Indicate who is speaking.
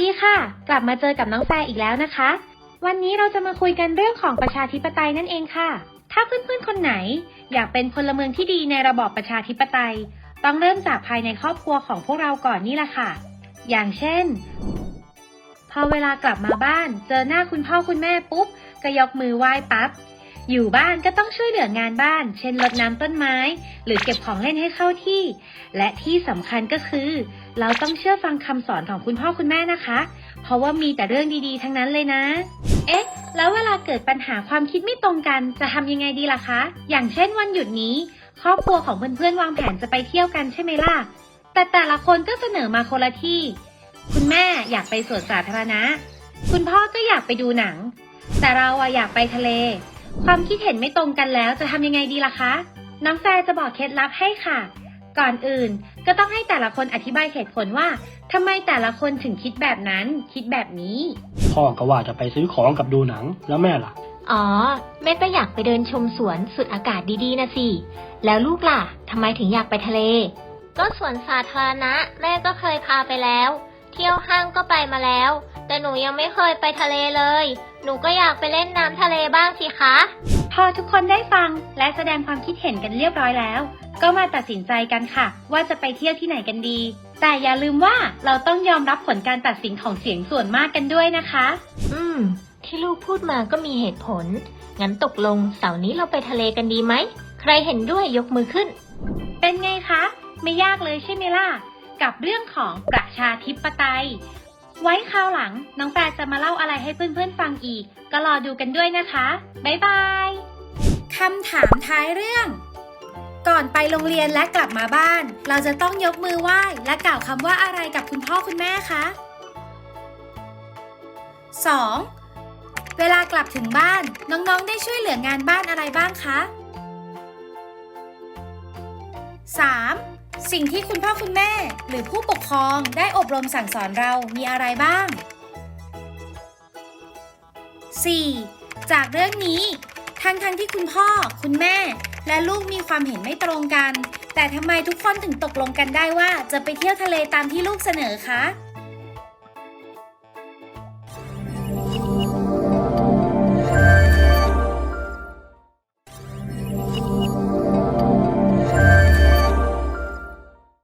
Speaker 1: ดีค่ะ กลับมาเจอกับน้องแฟร์อีกแล้วนะคะ วันนี้เราจะมาคุยกันเรื่องของประชาธิปไตยนั่นเองค่ะ ถ้าเพื่อนๆคนไหน อยากเป็นพลเมืองที่ดีในระบอบประชาธิปไตย ต้องเริ่มจากภายในครอบครัวของพวกเราก่อนนี่แหละค่ะ อย่างเช่น พอเวลากลับมาบ้าน เจอหน้าคุณพ่อคุณแม่ปุ๊บ ก็ยกมือไหว้ปั๊บ อยู่บ้านก็ต้องช่วยเหลืองานบ้าน เช่นรดน้ำต้นไม้ หรือเก็บของเล่นให้เข้าที่ และที่สำคัญก็คือ เราต้องเชื่อฟังคำสอนของคุณพ่อคุณแม่นะคะ เพราะว่ามีแต่เรื่องดีๆ ทั้งนั้นเลยนะ เอ๊ะ แล้วเวลาเกิดปัญหาความคิดไม่ตรงกันจะทำยังไงดีล่ะคะ อย่างเช่นวันหยุดนี้ ครอบครัวของเพื่อนๆวางแผนจะไปเที่ยวกันใช่ไหมล่ะ แต่แต่ละคนก็เสนอมาคนละที่ คุณแม่อยากไปสวนสาธารณะ คุณพ่อก็อยากไปดูหนัง แต่เราอะอยากไปทะเล ความคิดเห็นไม่ตรงกันแล้วจะทำยังไงดีล่ะคะ น้องแฟร์จะบอกเคล็ดลับให้ค่ะ ก่อนอื่นก็ต้องให้แต่ละคนอธิบายเหตุผลว่าทำไมแต่ละคนถึงคิดแบบนั้น คิดแบบนี้
Speaker 2: พ่อก็ว่าจะไปซื้อของกับดูหนังแล้วแม่ล่ะ
Speaker 3: อ๋อ แม่ก็อยากไปเดินชมสวนสุดอากาศดีๆนะสิ แล้วลูกล่ะทำไมถึงอยากไปทะเล ก็สวนสาธารณะ แม่ก็เคยพาไปแล้ว เที่ยวห้างก็ไปมาแล้ว แต่หนูยังไม่เคยไปทะเลเลย หนูก็อยากไปเล่นน้ำทะเลบ้างสิคะ
Speaker 1: พอทุกคนได้ฟังและแสดงความคิดเห็นกันเรียบร้อยแล้ว ก็มาตัดสินใจกันค่ะ ว่าจะไปเที่ยวที่ไหนกันดี แต่อย่าลืมว่าเราต้องยอมรับผลการตัดสินของเสียงส่วนมากกันด้วยนะคะ
Speaker 3: อืม ที่ลูกพูดมาก็มีเหตุผล งั้นตกลงเสาร์นี้เราไปทะเลกันดีไหม ใครเห็นด้วยยกมือขึ้น
Speaker 1: เป็นไงคะ ไม่ยากเลยใช่ไหมล่ะ กับเรื่องของประชาธิปไตย ไว้คราวหลังน้องแปรจะมาเล่าอะไรให้เพื่อนๆฟังอีก ก็รอดูกันด้วยนะคะ บ๊ายบายคำถามท้ายเรื่อง ก่อนไปโรงเรียนและกลับมาบ้าน เราจะต้องยกมือไหว้และกล่าวคำว่าอะไรกับคุณพ่อคุณแม่คะ 2. เวลากลับถึงบ้านน้องๆ ได้ช่วยเหลืองานบ้านอะไรบ้างคะ 3. สิ่งที่คุณพ่อคุณแม่ หรือผู้ปกครองได้อบรมสั่งสอนเรามีอะไรบ้าง 4. จากเรื่องนี้ทั้งทั้งๆที่คุณพ่อ คุณแม่ และลูกมีความเห็นไม่ตรงกัน แต่ทำไมทุกคนถึงตกลงกันได้ว่าจะไปเที่ยวทะเลตามที่ลูกเสนอคะ